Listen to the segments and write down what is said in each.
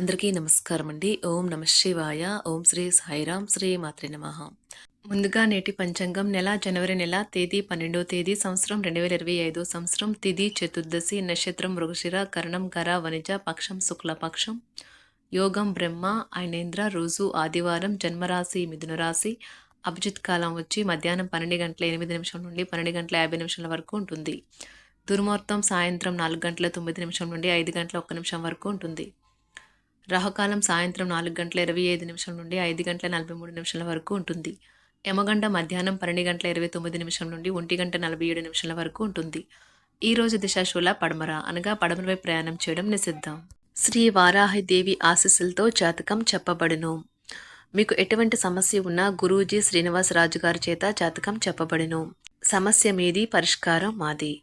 అందరికీ నమస్కారం అండి ఓం నమ శివాయ. ఓం శ్రీ సాయిరాం శ్రీ మాత్రి నమ. ముందుగా నేటి పంచాంగం నెల జనవరి నెల తేదీ పన్నెండో తేదీ సంవత్సరం రెండు వేల ఇరవై ఐదో సంవత్సరం తిథి చతుర్దశి నక్షత్రం మృగశిర కరణం గర వనిజ పక్షం శుక్లపక్షం యోగం బ్రహ్మ ఐనేంద్ర రోజు ఆదివారం జన్మరాశి మిథున రాశి అభిజిత్ కాలం వచ్చి మధ్యాహ్నం పన్నెండు గంటల ఎనిమిది నిమిషం నుండి పన్నెండు గంటల యాభై నిమిషాల వరకు ఉంటుంది. దుర్మార్తం సాయంత్రం నాలుగు గంటల తొమ్మిది నిమిషం నుండి ఐదు గంటల ఒక్క నిమిషం వరకు ఉంటుంది. రాహుకాలం సాయంత్రం నాలుగు గంటల ఇరవై ఐదు నిమిషం నుండి ఐదు గంటల నలభై మూడు నిమిషాల వరకు ఉంటుంది. యమగంట మధ్యాహ్నం పన్నెండు గంటల ఇరవై తొమ్మిది నిమిషం నుండి ఒంటి గంట నలభై ఏడు నిమిషాల వరకు ఉంటుంది. ఈ రోజు దిశాశూల పడమర అనగా పడమరపై ప్రయాణం చేయడం నిషిద్ధం. శ్రీ వారాహిదేవి ఆశీస్సులతో జాతకం చెప్పబడును. మీకు ఎటువంటి సమస్య ఉన్నా గురూజీ శ్రీనివాసరాజు గారి చేత జాతకం చెప్పబడును. సమస్య మీది పరిష్కారం మాది.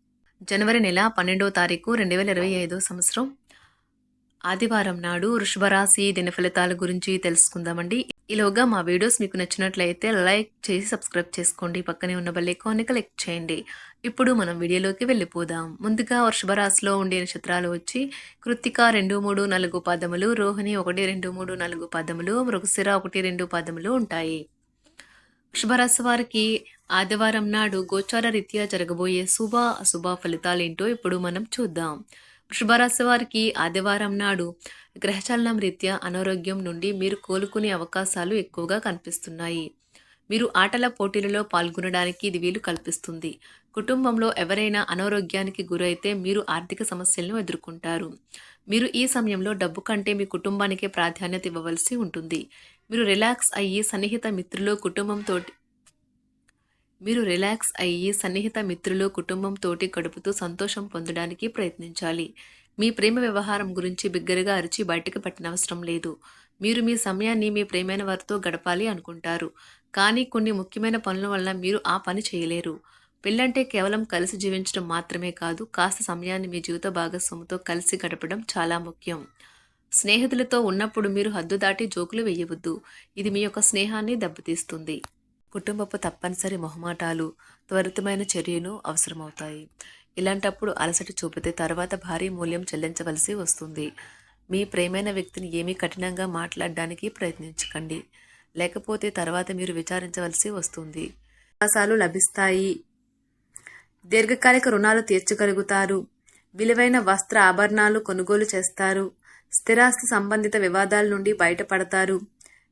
జనవరి నెల పన్నెండవ తారీఖు రెండు వేల ఇరవై ఐదో సంవత్సరం. ఆదివారం నాడు వృషభరాశి దిన ఫలితాల గురించి తెలుసుకుందామండి. ఈలోగా మా వీడియోస్ మీకు నచ్చినట్లయితే లైక్ చేసి సబ్స్క్రైబ్ చేసుకోండి. పక్కనే ఉన్న బెల్ ఐకాన్ని క్లిక్ చేయండి. ఇప్పుడు మనం వీడియోలోకి వెళ్ళిపోదాం. ముందుగా వృషభరాశిలో ఉండే నక్షత్రాలు వచ్చి కృత్తిక రెండు మూడు నాలుగు పదములు రోహిణి ఒకటి రెండు మూడు నాలుగు పదములు మృగశిర ఒకటి రెండు పదములు ఉంటాయి. వృషభరాశి వారికి ఆదివారం నాడు గోచార రీత్యా జరగబోయే శుభ అశుభ ఫలితాలేంటో ఇప్పుడు మనం చూద్దాం. వృషభరాశి వారికి ఆదివారం నాడు గ్రహచలనం రీత్యా అనారోగ్యం నుండి మీరు కోలుకునే అవకాశాలు ఎక్కువగా కనిపిస్తున్నాయి. మీరు ఆటల పోటీలలో పాల్గొనడానికి ఇది వీలు కల్పిస్తుంది. కుటుంబంలో ఎవరైనా అనారోగ్యానికి గురైతే మీరు ఆర్థిక సమస్యలను ఎదుర్కొంటారు. మీరు ఈ సమయంలో డబ్బు కంటే మీ కుటుంబానికే ప్రాధాన్యత ఇవ్వవలసి ఉంటుంది. మీరు రిలాక్స్ అయ్యి సన్నిహిత మిత్రులు కుటుంబంతో మీరు రిలాక్స్ అయ్యి సన్నిహిత మిత్రులు కుటుంబంతోటి గడుపుతూ సంతోషం పొందడానికి ప్రయత్నించాలి. మీ ప్రేమ వ్యవహారం గురించి బిగ్గరగా అరిచి బయటకు పట్టనవసరం లేదు. మీరు మీ సమయాన్ని మీ ప్రేమైన వారితో గడపాలి అనుకుంటారు. కానీ కొన్ని ముఖ్యమైన పనుల వల్ల మీరు ఆ పని చేయలేరు. పెళ్ళంటే కేవలం కలిసి జీవించడం మాత్రమే కాదు కాస్త సమయాన్ని మీ జీవిత భాగస్వామితో కలిసి గడపడం చాలా ముఖ్యం. స్నేహితులతో ఉన్నప్పుడు మీరు హద్దు దాటి జోకులు వేయవద్దు. ఇది మీ యొక్క స్నేహాన్ని దెబ్బతీస్తుంది. కుటుంబపు తప్పనిసరి మొహమాటాలు త్వరితమైన చర్యను అవసరమవుతాయి. ఇలాంటప్పుడు అలసట చూపితే తర్వాత భారీ మూల్యం చెల్లించవలసి వస్తుంది. మీ ప్రేమైన వ్యక్తిని ఏమీ కఠినంగా మాట్లాడడానికి ప్రయత్నించకండి. లేకపోతే తర్వాత మీరు విచారించవలసి వస్తుంది. అవకాశాలు లభిస్తాయి. దీర్ఘకాలిక రుణాలు తీర్చగలుగుతారు. విలువైన వస్త్ర ఆభరణాలు కొనుగోలు చేస్తారు. స్థిరాస్తి సంబంధిత వివాదాల నుండి బయటపడతారు.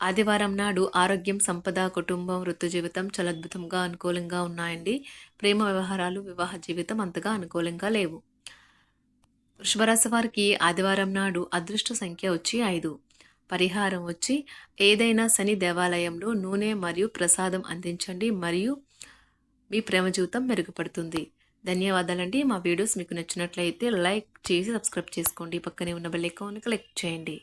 ఆదివారం నాడు ఆరోగ్యం సంపద కుటుంబం వృత్తి జీవితం చాలా అద్భుతంగా అనుకూలంగా ఉన్నాయండి. ప్రేమ వ్యవహారాలు వివాహ జీవితం అంతగా అనుకూలంగా లేవు. వృషభరాశి వారికి ఆదివారం నాడు అదృష్ట సంఖ్య వచ్చి ఐదు. పరిహారం వచ్చి ఏదైనా శని దేవాలయంలో నూనె మరియు ప్రసాదం అందించండి మరియు మీ ప్రేమ జీవితం మెరుగుపడుతుంది. ధన్యవాదాలండి. మా వీడియోస్ మీకు నచ్చినట్లయితే లైక్ చేసి సబ్స్క్రైబ్ చేసుకోండి. పక్కనే ఉన్న బెల్ ఐకాన్ క్లిక్ చేయండి.